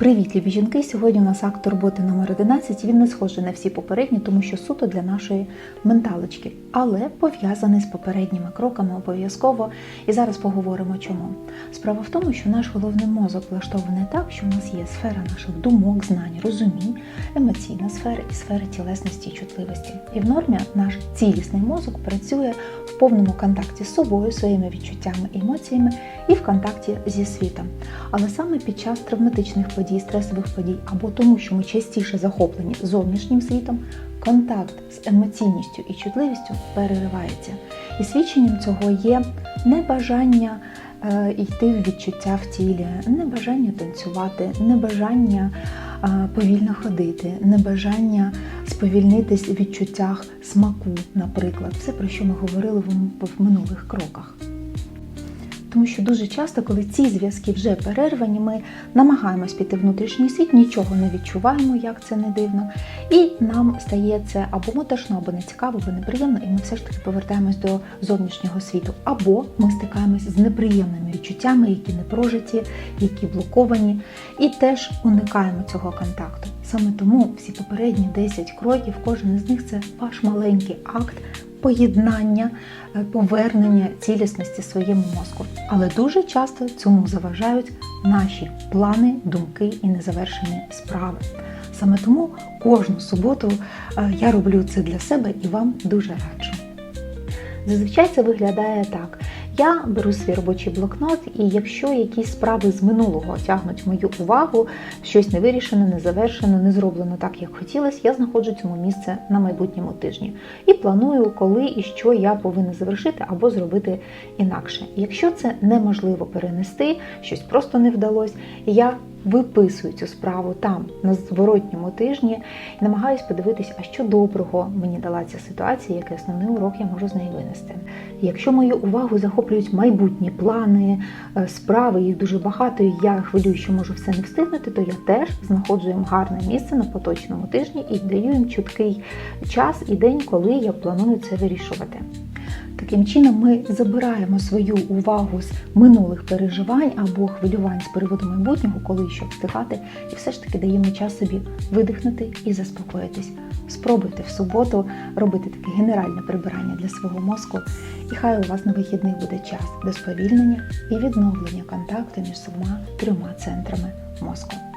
Привіт, любі жінки! Сьогодні у нас акт роботи номер 11 Він не схожий на всі попередні, тому що суто для нашої менталочки, але пов'язаний з попередніми кроками обов'язково. І зараз поговоримо чому. Справа в тому, що наш головний мозок влаштований так, що у нас є сфера наших думок, знань, розумінь, емоційна сфера і сфера тілесності і чутливості. І в нормі наш цілісний мозок працює в повному контакті з собою, своїми відчуттями, емоціями і в контакті зі світом. Але саме під час травматичних подій, стресових подій або тому, що ми частіше захоплені зовнішнім світом, контакт з емоційністю і чутливістю переривається. І свідченням цього є небажання е, йти в відчуття в тілі, небажання танцювати, небажання е, повільно ходити, небажання сповільнитись у відчуттях смаку, наприклад, все про що ми говорили в, в минулих кроках. Тому що дуже часто, коли ці зв'язки вже перервані, ми намагаємось піти в внутрішній світ, нічого не відчуваємо, як це не дивно, і нам стає це або мотошно, або нецікаво, або неприємно, і ми все ж таки повертаємось до зовнішнього світу. Або ми стикаємось з неприємними відчуттями, які не прожиті, які блоковані, і теж уникаємо цього контакту. Саме тому всі попередні 10 кроків, кожен із них це ваш маленький акт поєднання, е, повернення цілісності своєму мозку. Але дуже часто цьому заважають наші плани, думки і незавершені справи. Саме тому кожну суботу е, я роблю це для себе і вам дуже раджу. Зазвичай це виглядає так. Я беру свій робочий блокнот, і якщо якісь справи з минулого тягнуть мою увагу, щось не вирішено, не завершено, не зроблено так, як хотілося, я знаходжу цьому місце на майбутньому тижні і планую, коли і що я повинна завершити або зробити інакше. Якщо це неможливо перенести, щось просто не вдалося, я виписую цю справу там на зворотньому тижні і намагаюсь подивитись, а що доброго мені дала ця ситуація, який основний урок я можу з неї винести. Якщо мою увагу захоплюють майбутні плани, е, справи, їх дуже багато, і я хвилюю, що можу все не встигнути, то я теж знаходжу їм гарне місце на поточному тижні і даю їм чіткий час і день, коли я планую це вирішувати. Таким чином, ми забираємо свою увагу з минулих переживань або хвилювань з приводу майбутнього, коли що встигати, і все ж таки даємо час собі видихнути і заспокоїтись. Спробуйте в суботу робити таке генеральне прибирання для свого мозку, і хай у вас на вихідних буде час до сповільнення і відновлення контакту між двома трьома центрами мозку.